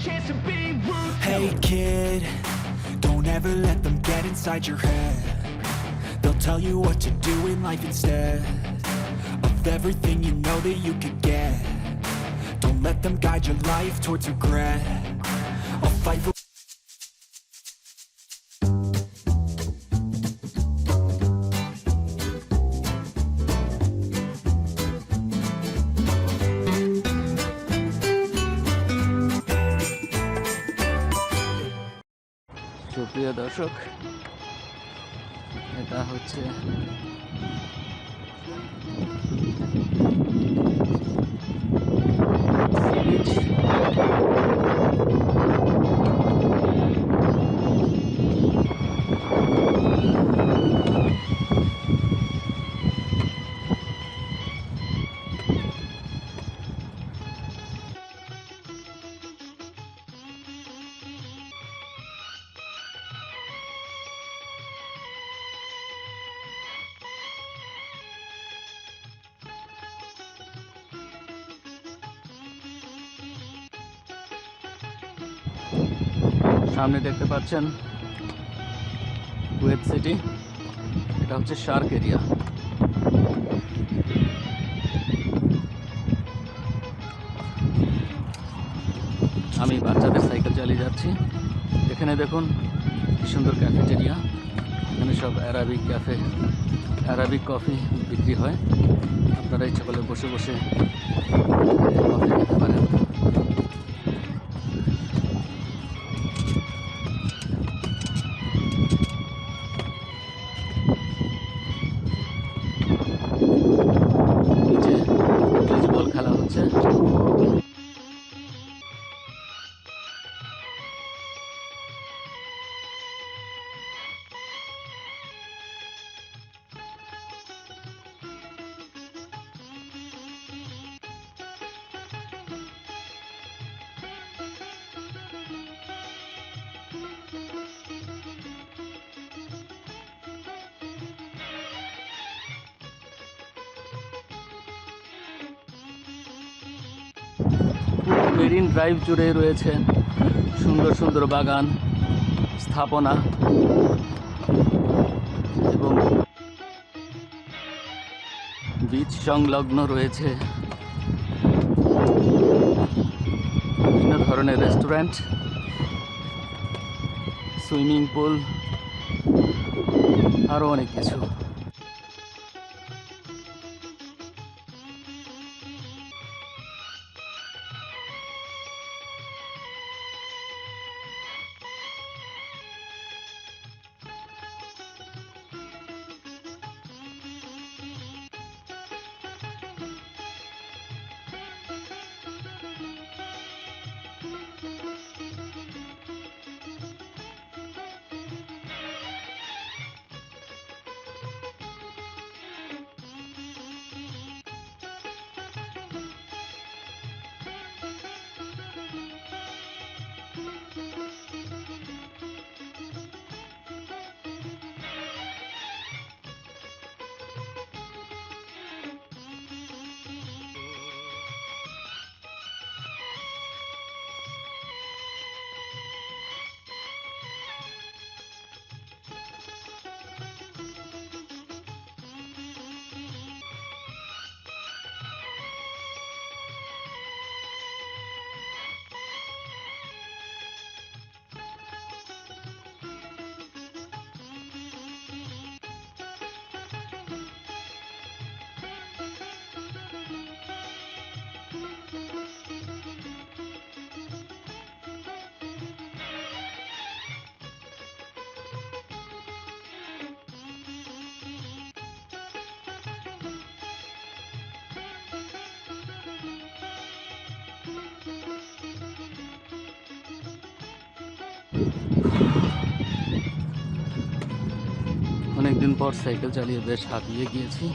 chance to be ruthless. Hey kid, don't ever let them get inside your head. They'll tell you what to do in life instead of everything you know that you could get. Don't let them guide your life towards regret. I'll fight for. সুপ্রিয় দর্শক এটা হচ্ছে সামনে দেখতে পাচ্ছেন Kuwait city. এটা হচ্ছে Shark area. আমি বাচ্চাদের সাইকেল চালিয়ে যাচ্ছি। এখানে দেখুন কি সুন্দর ক্যাফেটেরিয়া এখানে সব অ্যারাবিক ক্যাফে অ্যারাবিক কফি বিক্রি হয়। আপনারা ইচ্ছা করলে বসে বসে কফি খেতে পারেন। 真。মেরিন ড্রাইভ জুড়ে রয়েছে সুন্দর সুন্দর বাগান, স্থাপনা এবং বীজ সংলগ্ন রয়েছে। বিভিন্ন ধরনের রেস্টুরেন্ট, সুইমিং পুল আরও অনেক কিছু। অনেকদিন পর সাইকেল চালিয়ে বেশ হাঁপিয়ে গিয়েছি।